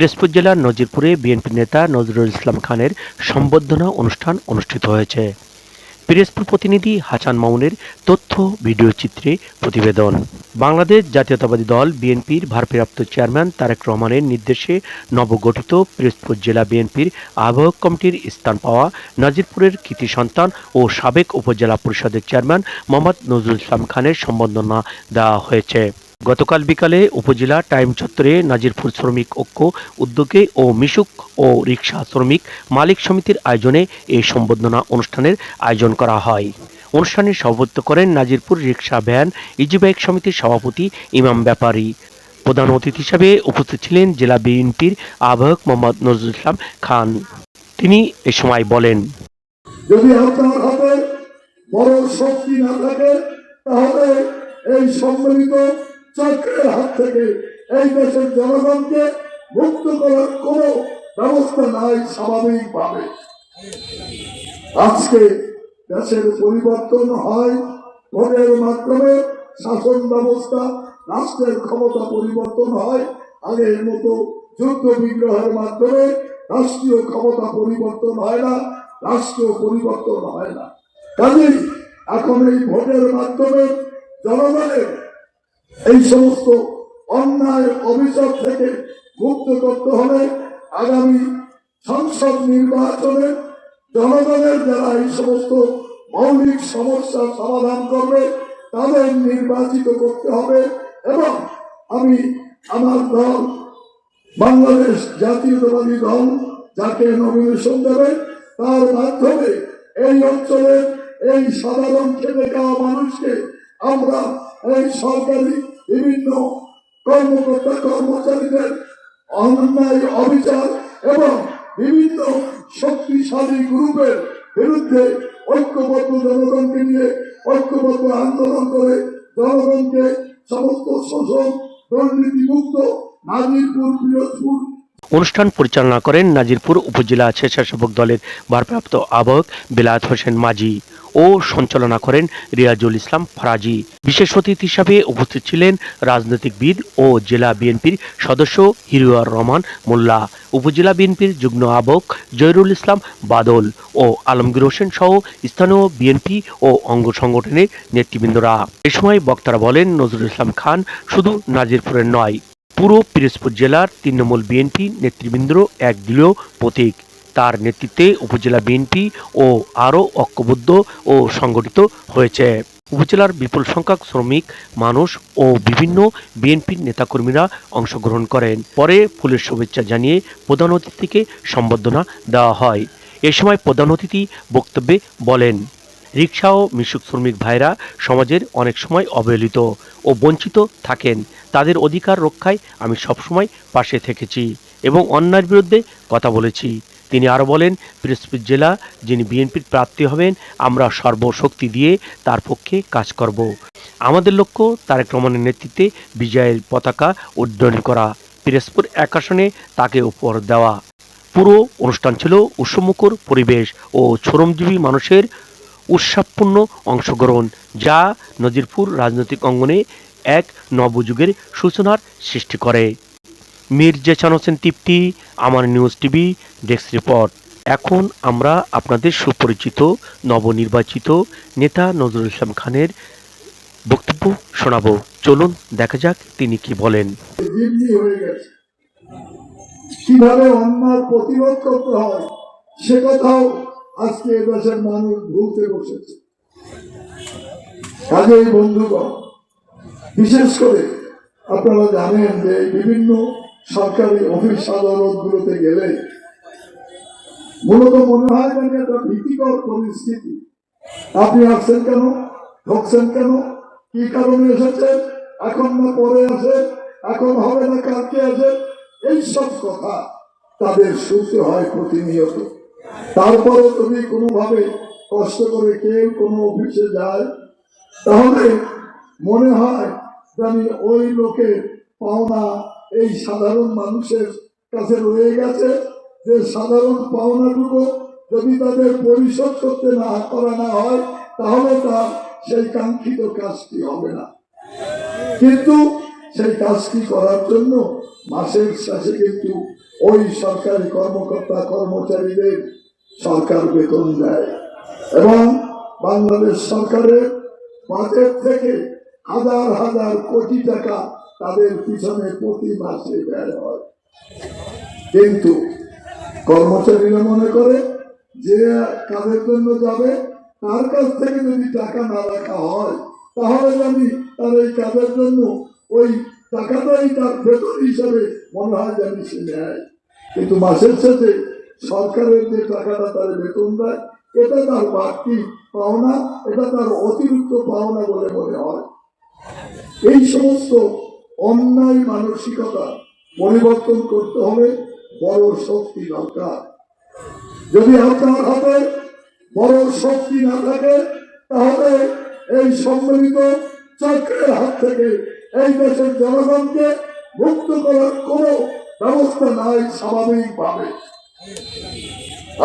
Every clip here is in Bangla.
পিরোজপুর জেলার নজিরপুরে বিএনপি নেতা নজরুল ইসলাম খানের সম্বর্ধনা অনুষ্ঠান অনুষ্ঠিত হয়েছে। পিরোজপুর প্রতিনিধি হাসান মামুনের তথ্য, ভিডিও চিত্রে প্রতিবেদন। বাংলাদেশ জাতীয়তাবাদী দল বিএনপির ভারপ্রাপ্ত চেয়ারম্যান তারেক রহমানের নির্দেশে নবগঠিত পিরোজপুর জেলা বিএনপির আহ্বায়ক কমিটির স্থান পাওয়া নাজিরপুরের কৃতি সন্তান ও সাবেক উপজেলা পরিষদের চেয়ারম্যান মোহাম্মদ নজরুল ইসলাম খানের সম্বর্ধনা দেওয়া হয়েছে। গতকাল বিকালে উপজেলা টাইম চত্বরে নাজিরপুর শ্রমিক ঐক্য উদ্যোগে ও মিশুক ও রিক্সা শ্রমিক মালিক সমিতির আয়োজনে এই সম্বর্ধনা অনুষ্ঠানের আয়োজন করা হয়। অনুষ্ঠানে সভাপতিত্ব করেন নাজিরপুর রিক্সা ভ্যান ইজিবাইক সমিতির সভাপতি ইমাম ব্যাপারী। প্রধান অতিথি হিসাবে উপস্থিত ছিলেন জেলা বিএনপির আহ্বায়ক মোহাম্মদ নজরুল ইসলাম খান। তিনি এ সময় বলেন, যদি আপনার হাতে বড় শক্তি না থাকে, তাহলে এই সম্মিলিত চক্রের হাত থেকে এই দেশের জনগণকে মুক্ত করার কোন ব্যবস্থা নাই স্বাভাবিকভাবে। আজকে দেশের পরিবর্তন হয়, ভোটের মাধ্যমে শাসন ব্যবস্থা, রাষ্ট্রের ক্ষমতা পরিবর্তন হয়, আগের মতো যুদ্ধ বিগ্রহের মাধ্যমে রাষ্ট্রীয় ক্ষমতা পরিবর্তন হয় না, রাষ্ট্রীয় পরিবর্তন হয় না। কাজেই এখন এই ভোটের মাধ্যমে জনগণের এই সমস্ত অন্যায় অভিযোগ থেকে মুক্ত করতে হলে আগামী সংসদ নির্বাচনে জনগণের যারা এই সমস্ত মৌলিক সমস্যার সমাধান করবে, তাদের নির্বাচিত করতে হবে এবং আমি আমার দল, বাংলাদেশ জাতীয়তাবাদী দল, যাকে নমিনেশন দেবে, তার মাধ্যমে এই অঞ্চলের এই সাধারণ খেটে মানুষকে আমরা এই সরকারি বিভিন্ন কর্মকর্তা কর্মচারীদের অন্যায় অবিচার এবং বিভিন্ন শক্তিশালী গ্রুপের বিরুদ্ধে ঐক্যবদ্ধ জনগণকে নিয়ে ঐক্যবদ্ধ আন্দোলন করে জনগণকে সমস্ত শোষণ, দুর্নীতিমুক্ত নাজিরপুর, পিরোজপুর অনুষ্ঠান পরিচালনা করেন নাজিরপুর উপজেলা স্বেচ্ছাসেবক দলের ভারপ্রাপ্ত আহ্বায়ক বিলাত হোসেন মাঝি। ও সঞ্চালনা করেন রিয়াজুল ইসলাম ফরাজি। বিশেষ অতিথি হিসাবে উপস্থিত ছিলেন রাজনৈতিকবিদ ও জেলা বিএনপির সদস্য হিরুয়ার রহমান মোল্লা, উপজেলা বিএনপির যুগ্ম আহ্বায়ক জয়রুল ইসলাম বাদল ও আলমগীর হোসেন সহ স্থানীয় বিএনপি ও অঙ্গ সংগঠনের নেতৃবৃন্দরা। এ সময় বক্তারা বলেন, নজরুল ইসলাম খান শুধু নাজিরপুরের নয়, পুরো পিরোজপুর জেলার তৃণমূল বিএনপি নেতৃবৃন্দ এক দৃঢ় প্রতীক। তার নেতৃত্বে উপজেলা বিএনপি ও আরও ঐক্যবদ্ধ ও সংগঠিত হয়েছে। উপজেলার বিপুল সংখ্যক শ্রমিক, মানুষ ও বিভিন্ন বিএনপির নেতাকর্মীরা অংশগ্রহণ করেন। পরে ফুলের শুভেচ্ছা জানিয়ে প্রধান অতিথিকে সম্বর্ধনা দেওয়া হয়। এ সময় প্রধান অতিথি বক্তব্যে বলেন রিক্সা ও মিশুক শ্রমিক ভাইরা সমাজের অনেক সময় অবহেলিত ও বঞ্চিত থাকেন। তাদের অধিকার রক্ষায় আমি সবসময় পাশে থেকেছি এবং অন্যায়ের বিরুদ্ধে কথা বলেছি। তিনি আরও বলেন, পিরোজপুর জেলা যিনি বিএনপির প্রার্থী হবেন, আমরা সর্বশক্তি দিয়ে তার পক্ষে কাজ করব। আমাদের লক্ষ্য তারেক রহমানের নেতৃত্বে বিজয়ের পতাকা উড্ডয়ন করা, পিরোজপুর এক আসনে তাকে উপর দেওয়া। পুরো অনুষ্ঠান ছিল উৎসমুখর পরিবেশ ও শ্রমজীবী মানুষের উৎসাহপূর্ণ অংশগ্রহণ, যা নজিরপুর রাজনৈতিক অঙ্গনে এক নবযুগের সূচনার সৃষ্টি করে। মীর জেচান হোসেন তৃপ্তি, আমার নিউজ টিভি, ডেস্ক রিপোর্ট। এখন আমরা আপনাদের সুপরিচিত, নবনির্বাচিত নেতা নজরুল ইসলাম খানের বক্তব্য শোনাবো। চলুন, দেখা যাক তিনি কি বলেন। কীভাবে অন্যায় প্রতিরোধ করতে হয়, সে কথাও আজকে এদেশের মানুষ ভুলতে বসেছে। কাজেই বন্ধুগণ, বিশেষ করে আপনারা জানেন যে বিভিন্ন সরকারি অফিস আদালতগুলোতে গেলে মূলত মনে হয় যেন একটা ভীতিকর পরিস্থিতি। আপনি আসছেন কেন? ঢুকছেন কেন? কি কারণে এসেছেন? এখন না পরে আছে? এখন হবে না কালকে আসে এইসব কথা তাদের শুনতে হয় প্রতিনিয়ত। তারপরে যদি কোনোভাবে কষ্ট করে কেউ কোনো অফিসে যায়, তাহলে মনে হয় আমি ওই লোকের পাওনা এই সাধারণ মানুষের কাছে রয়ে গেছে যে সাধারণ পাওনাটুকু যদি তাদের পরিশোধ করতে না করা না হয়, তাহলে তার সেই কাঙ্ক্ষিত কাজটি হবে না। কিন্তু সেই কাজটি করার জন্য মাসের শেষে কিন্তু ওই সরকারি কর্মকর্তা, কর্মচারীদের সরকার বেতন দেয়। এবং বাংলাদেশ সরকারের বাজেট থেকে হাজার হাজার কোটি টাকা তাদের পিছনে প্রতি মাসে ব্যয় হয়। কিন্তু কর্মচারীরা মনে করে যে কাজের জন্য যাবে, তার কাছ থেকে যদি টাকা না রাখা হয়, তাহলে জানি তার এই কাজের জন্য ওই টাকাটাই তার বেতন হিসাবে মনে হয় জানি সে নেয়। কিন্তু মাসের শেষে সরকারের যে টাকাটা তার বেতন দেয়, এটা তার বাড়তি পাওনা, এটা তার অতিরিক্ত পাওনা বলে মনে হয়। এই সমস্ত অন্যায় মানসিকতা পরিবর্তন করতে হবে, বড় শক্তি দরকার। যদি আপনার হাতে বড় শক্তি না থাকে, তাহলে এই সম্মিলিত চক্রের হাত থেকে এই দেশের জনগণকে মুক্ত করার কোনো ব্যবস্থা নাই স্বাভাবিকভাবে।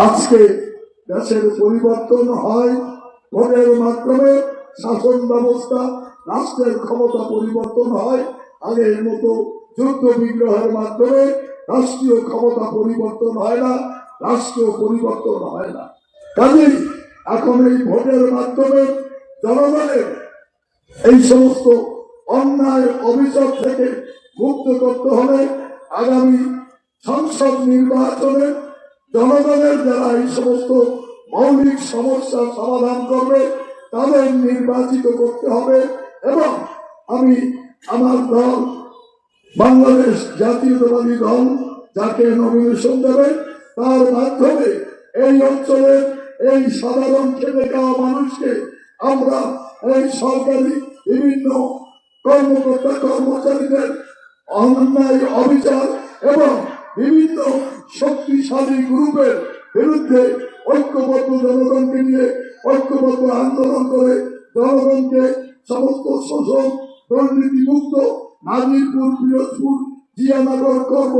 আজকে দেশের পরিবর্তন হয়, ভোটের মাধ্যমে শাসন ব্যবস্থা, রাষ্ট্রের ক্ষমতা পরিবর্তন হয় আগের মতো যুদ্ধ বিগ্রহের মাধ্যমে রাষ্ট্রীয় ক্ষমতা পরিবর্তন হয় না, রাষ্ট্রীয় পরিবর্তন হয় না। কাজেই এখন এই ভোটের মাধ্যমে জনগণের এই সমস্ত অন্যায় অভিযোগ থেকে মুক্ত করতে হলে আগামী সংসদ নির্বাচনে জনগণের যারা এই সমস্ত মৌলিক সমস্যার সমাধান করবে, তাদের নির্বাচিত করতে হবে এবং আমি আমার দল, বাংলাদেশ জাতীয়তাবাদী দল, যাকে নমিনেশন দেবে, তার মাধ্যমে এই অঞ্চলের এই সাধারণ খেটে খাওয়া মানুষকে আমরা এই সরকারি বিভিন্ন কর্মকর্তা, কর্মচারীদের অন্যায়, অবিচার এবং বিভিন্ন শক্তিশালী গ্রুপের বিরুদ্ধে ঐক্যবদ্ধ জনগণকে নিয়ে, ঐক্যবদ্ধ আন্দোলন করে জনগণকে সমস্ত শোষণ দুর্নীতি মুক্ত নাজিরপুর পিরোজপুর, জিয়ানগর করব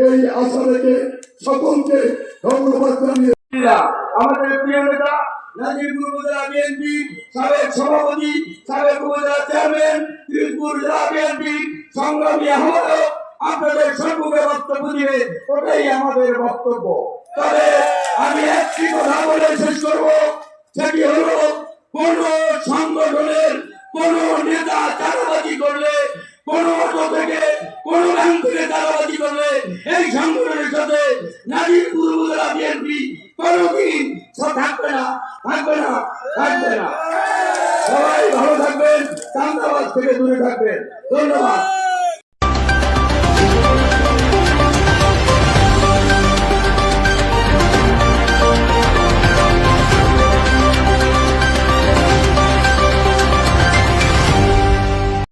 এই আশা রেখে সকলকে ধন্যবাদ জানিয়ে আমাদের প্রিয় নেতা বক্তব্য আমি একটি কথা বলে শেষ সেটি হলো কোন সংগঠনের কোন নেতা চাঁদাবাজি করলে কোন অটো থেকে কোন ব্যাংক থেকে চাঁদাবাজি করলে এই সংগঠনের সাথে নাজিরপুর উপজেলা বিএনপি কোনদিন সব থাকবে না থাকবে না থাকবে না সবাই ভালো থাকবেন চান্দাবাজ থেকে দূরে থাকবেন। ধন্যবাদ।